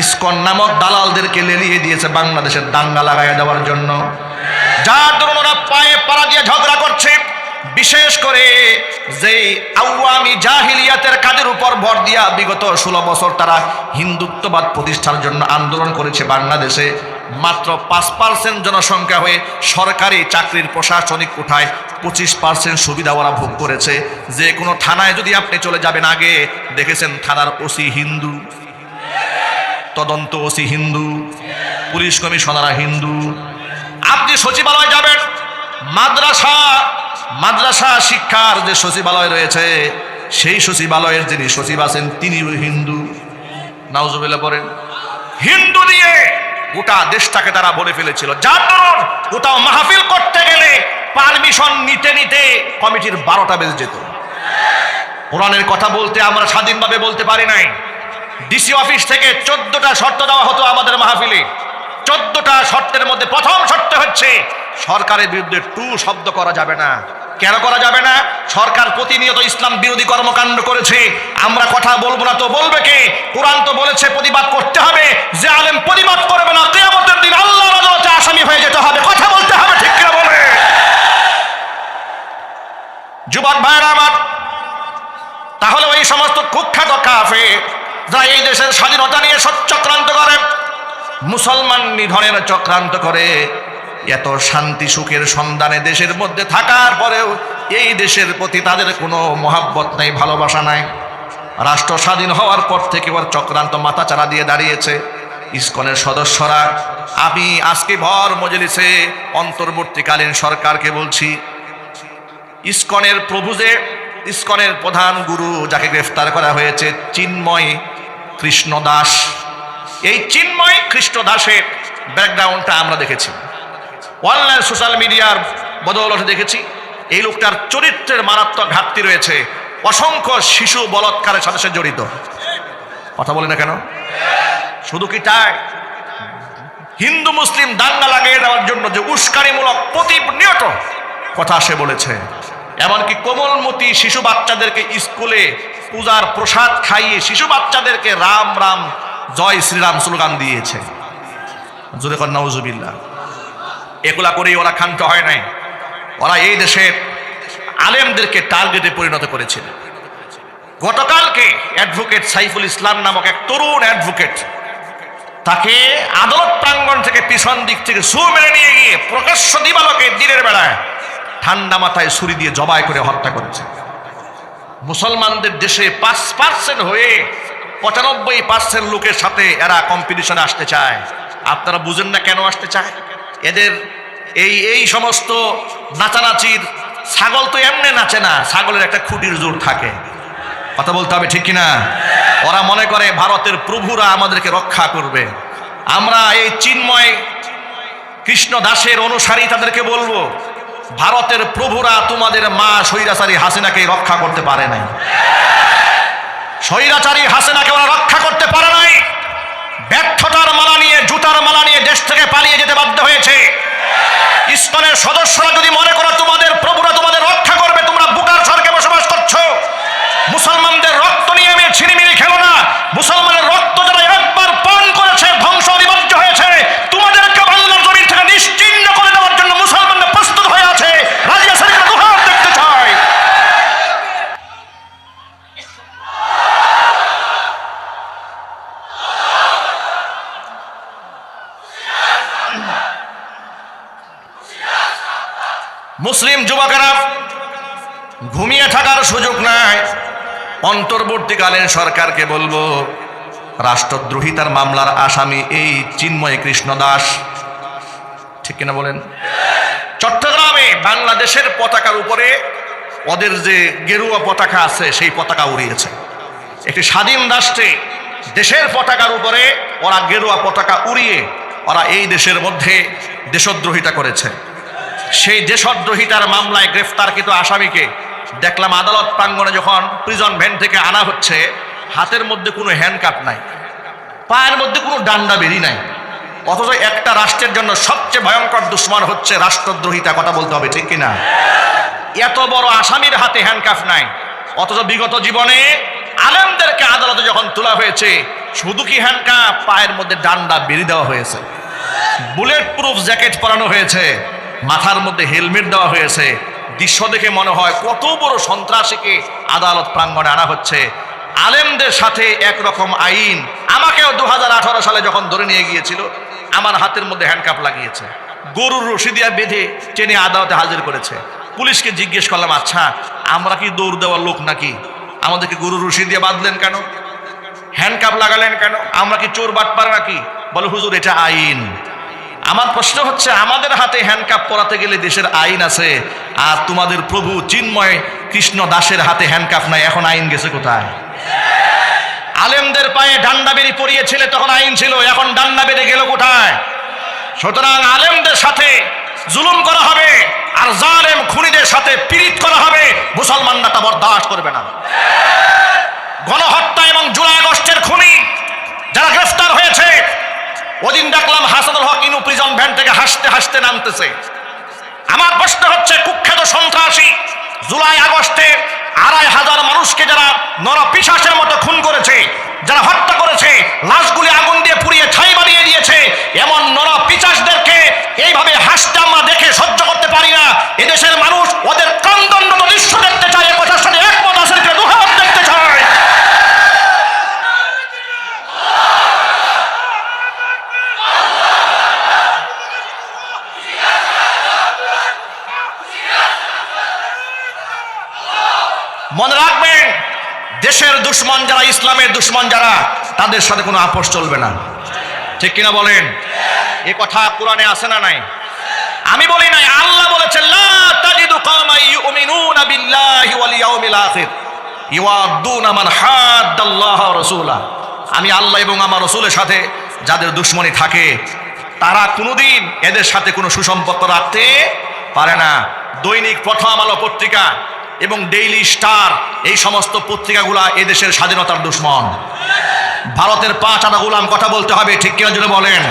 ISKCON নামক দালালদেরকে লেলিয়ে দিয়েছে বাংলাদেশের দাঙ্গা লাগাইয়া দেওয়ার জন্য। যার ওরা পায়ে পাড়া দিয়ে ঝগড়া করছে। বিশেষ করে যে আওয়ামী জাহিলিয়াতের কাজের উপর ভর দিয়া বিগত ষোলো বছর তারা হিন্দুত্ববাদ প্রতিষ্ঠার জন্য আন্দোলন করেছে বাংলাদেশে, মাত্র পাঁচ পার্সেন্ট জনসংখ্যা হয়ে সরকারি চাকরির প্রশাসনিক কোঠায় পঁচিশ পার্সেন্ট সুবিধা ওরা ভোগ করেছে। যে কোনো থানায় যদি আপনি চলে যাবেন আগে, দেখেছেন থানার ওসি হিন্দু। তদন্ত ওসি হিন্দু, পুলিশ কমিশনাররা হিন্দু। আপনি সচিবালয় যাবেন, মাদ্রাসা মাদ্রাসা শিক্ষার যে সচিবালয় রয়েছে, সেই সচিবালয়ের যিনি সচিব আছেন, তিনি হিন্দু। নাউজুবিল্লাহ পড়েন। হিন্দু দিয়ে গোটা দেশটাকে তারা বলে ফেলেছিল। যার দরুন কোথাও মাহফিল করতে গেলে পারমিশন নিতে নিতে কমিটির বারোটা বেজে যেত। কোরআনের কথা বলতে আমরা স্বাধীনভাবে বলতে পারি নাই। ডিসি অফিস থেকে চোদ্দটা শর্ত দেওয়া হতো আমাদের মাহফিলে। চোদ্দটা শর্তের মধ্যে প্রথম শর্ত হচ্ছে, সরকারের বিরুদ্ধে টু শব্দ করা যাবে না। কেন করা যাবে না? সরকার প্রতিনিয়ত ইসলাম বিরোধী কর্মকাণ্ড করেছে। আমরা কথা বলব না তো বলবে কে? কোরআন তো বলেছে, প্রতিবাদ করতে হবে যে আলেম প্রতিবাদ করবে না কেয়ামতের দিন আল্লাহ আদালতে আসামি হয়ে যেতে হবে কথা বলতে হবে ঠিক কিনা বলে যুবক ভাইরা আমার তাহলে ওই সমস্ত কুখ্যাত কাফে যারা এই দেশের স্বাধীনতা নিয়ে সচ্চক্রান্ত করে মুসলমান নিধনের চক্রান্ত করে। এত শান্তি সুখের সন্ধানে দেশের মধ্যে থাকার পরেও এই দেশের প্রতি তাদের কোনো মহাব্বত নাই, ভালোবাসা নাই। রাষ্ট্র স্বাধীন হওয়ার পর থেকে ওর চক্রান্ত মাথাচাড়া দিয়ে দাঁড়িয়েছে। ইসকনের সদস্যরা, আমি আজকে ভর মজলিসে অন্তর্বর্তীকালীন সরকারকে বলছি, ইসকনের প্রভু যে ইসকনের প্রধান গুরু যাকে গ্রেফতার করা হয়েছে, চিন্ময় কৃষ্ণ দাস এই চিন্ময় কৃষ্ণ দাসের ব্যাকগ্রাউন্ডটা আমরা দেখেছি। অনলাইন সোশ্যাল মিডিয়ার বদৌলতে দেখেছি, এই লোকটার চরিত্রের মারাত্মক ঘাটতি রয়েছে। অসংখ্য শিশু বলৎকারের সাথে সে জড়িত। কথা বলে না কেন? শুধু কি তাই? হিন্দু, মুসলিম দাঙ্গা লাগিয়ে দেওয়ার জন্য যে উস্কানিমূলক প্রতিনিয়ত কথা সে বলেছে। এমনকি কোমলমতি শিশু বাচ্চাদেরকে স্কুলে পূজার প্রসাদ খাইয়ে শিশু বাচ্চাদেরকে রাম রাম জয় শ্রীরাম স্লোগান দিয়েছে। জোরে কর নওজুবিল্লা এগুলা করেই ওরা ক্ষান্ত হয় নাই। ওরা এই দেশের আলেমদেরকে টার্গেটে পরিণত করেছিল। গতকালকে অ্যাডভোকেট সাইফুল ইসলাম নামক এক তরুণ অ্যাডভোকেট তাকে আদালত প্রাঙ্গণ থেকে পিছন দিক থেকে সু মেরে নিয়ে গিয়ে প্রকাশ্য দিবালকে দিনের বেলায় ঠান্ডা মাথায় ছুরি দিয়ে জবাই করে হত্যা করেছে। মুসলমানদের দেশে পাঁচ পার্সেন্ট হয়ে পঁচানব্বই পার্সেন্ট লোকের সাথে এরা কম্পিটিশনে আসতে চায়। আপনারা বুঝেন না কেন আসতে চায়? এদের এই এই সমস্ত নাচানাচির ছাগল তো এমনি নাচে না, ছাগলের একটা খুঁটির জোর থাকে। কথা বলতে হবে ঠিক কিনা? ওরা মনে করে ভারতের প্রভুরা আমাদেরকে রক্ষা করবে। আমরা এই চিন্ময় কৃষ্ণ দাসের অনুসারী তাদেরকে বলব, ভারতের প্রভুরা তোমাদের মা স্বৈরাচারী হাসিনাকে রক্ষা করতে পারে নাই। স্বৈরাচারী হাসিনাকে ওরা রক্ষা করতে পারে নাই। ব্যর্থতার মালা নিয়ে, জুতার মালা নিয়ে দেশ থেকে পালিয়ে যেতে বাধ্য হয়েছে। ইস্কনের সদস্যরা যদি মনে করো তোমাদের প্রভুরা তোমাদের রক্ষা করবে তোমরা বুকার স্বর্গে বসবাস করছ মুসলমানদের রক্ত নিয়ে আমি ছিনিমিনি খেলো না মুসলমানের রক্ত যারা একবার পান করেছে ধ্বংস অনিবার্য হয়েছে তোমাদেরকে বাংলার জমিন থেকে নিশ্চিন্ন করে দেওয়ার জন্য মুসলমানরা প্রস্তুত হয়ে আছে রাজিয়া শরীফের দুহাত দেখতে চায় মুসলিম যুবকেরা, ঘুমিয়ে থাকার সুযোগ নাই। অন্তর্বর্তীকালীন সরকারকে বলব, রাষ্ট্রদ্রোহিতার মামলার আসামি এই চিন্ময় কৃষ্ণ দাস। ঠিক কিনা বলেন? চট্টগ্রামে বাংলাদেশের পতাকার উপরে ওদের যে গেরুয়া পতাকা আছে, সেই পতাকা উড়িয়েছে। একটি স্বাধীন রাষ্ট্রে দেশের পতাকার উপরে ওরা গেরুয়া পতাকা উড়িয়ে ওরা এই দেশের মধ্যে দেশদ্রোহিতা করেছে। সেই দেশদ্রোহিতার মামলায় গ্রেফতারকৃত আসামিকে দেখলাম আদালত প্রাঙ্গণে যখন প্রিজন ভ্যান থেকে আনা হচ্ছে, হাতের মধ্যে কোনো হ্যান্ডকাপ নাই, পায়ের মধ্যে কোনো ডান্ডা বেরি নাই, অথচ একটা রাষ্ট্রের জন্য সবচেয়ে ভয়ঙ্কর দুশ্মন হচ্ছে রাষ্ট্রদ্রোহিতা, কথা বলতে হবে, ঠিক কিনা? এত বড় আসামির হাতে হ্যান্ডকাফ নাই, অথচ বিগত জীবনে আলেমদেরকে আদালতে যখন তোলা হয়েছে, শুধু কি হ্যান্ডকাপ পায়ের মধ্যে ডান্ডা বেরিয়ে দেওয়া হয়েছে। বুলেট প্রুফ জ্যাকেট পরানো হয়েছে, মাথার মধ্যে হেলমেট দেওয়া হয়েছে। দৃশ্য দেখে মনে হয় কত বড় সন্ত্রাসীকে আদালত প্রাঙ্গণে আনা হচ্ছে। আলেমদের সাথে একরকম আইন। আমাকেও দু হাজার আঠারো সালে যখন ধরে নিয়ে গিয়েছিল, আমার হাতের মধ্যে হ্যান্ডকাপ লাগিয়েছে। গরুর রশি দিয়া বেঁধে টেনে আদালতে হাজির করেছে। পুলিশকে জিজ্ঞেস করলাম আচ্ছা আমরা কি দৌড় দেওয়ার লোক নাকি? আমাদেরকে গুরু রশি দিয়ে বাঁধলেন কেন? হ্যান্ডকাপ লাগালেন কেন? আমরা কি চোর বাটপার নাকি? বলে, হুজুর, এটা আইন। আমার প্রশ্ন হচ্ছে, আমাদের হাতে হ্যান্ডকাপ পরাতে গেলে দেশের আইন আছে, আর তোমাদের প্রভু চিন্ময় কৃষ্ণ দাসের হাতে হ্যান্ডকাপ নাই, এখন আইন গেছে কোথায়? আলেমদের পায়ে ডান্ডা বেরি পরিয়েছিলে, তখন আইন ছিল, এখন ডান্ডা বেড়ে গেল কোথায়? সুতরাং আলেমদের সাথে জুলুম করা হবে আর জালেম খুনিদের সাথে পীড়িত করা হবে, মুসলমানরা তা বরদাস্ত করবে না। গণহত্যা এবং জুলাই আগস্টের খুনি যারা গ্রেফতার হয়েছে, ওদিন দেখলাম হাসানুল হক ইনু প্রিজন ভ্যান থেকে হাসতে হাসতে নামতেছে। আমার প্রশ্ন হচ্ছে, কুখ্যাত সন্ত্রাসী, জুলাই আগস্টে আড়াই হাজার মানুষকে যারা নরপিশাসের মতো খুন করেছে, যারা হত্যা করেছে, লাশগুলি আগুন দিয়ে পুড়িয়ে ছাই বানিয়ে দিয়েছে, এমন নরপিচাসদেরকে এইভাবে হাসতে আমরা দেখে সহ্য করতে পারি না এদেশের মানুষ ওদের ক্রন্দনত দৃশ্য দেখতে চায় এ কথার সাথে একমত আসলে দুহাত দেখতে চায় মনে রাখবেন, দেশের দুশ্মন যারা, ইসলামের দুশ্মন যারা, তাদের সাথে কোনো আপোষ চলবে না। ঠিক কিনা বলেন? এ কথা কোরআনে আছে না নাই? আমি বলি নাই, আল্লাহ বলেছেন, লা তাজিদু কওমান ইউমিনুনা বিল্লাহি ওয়াল ইয়াউমিল আখির ইওয়াদুনা মান হাদ্দাল্লাহ ওয়া রাসূলা। আমি আল্লাহ এবং আমার রাসূলের সাথে যাদের দুশ্মনী থাকে, তারা কোনোদিন এদের সাথে কোনো সুসম্পর্ক রাখতে পারে না। দৈনিক প্রথম আলো পত্রিকা এবং ডেইলি স্টার এই সমস্ত পত্রিকাগুলা এদেশের স্বাধীনতার দুশ্মন। ভারতের পাঁচ আনা গোলাম কথা বলতে হবে, ঠিক কিনা জন্য বলেন?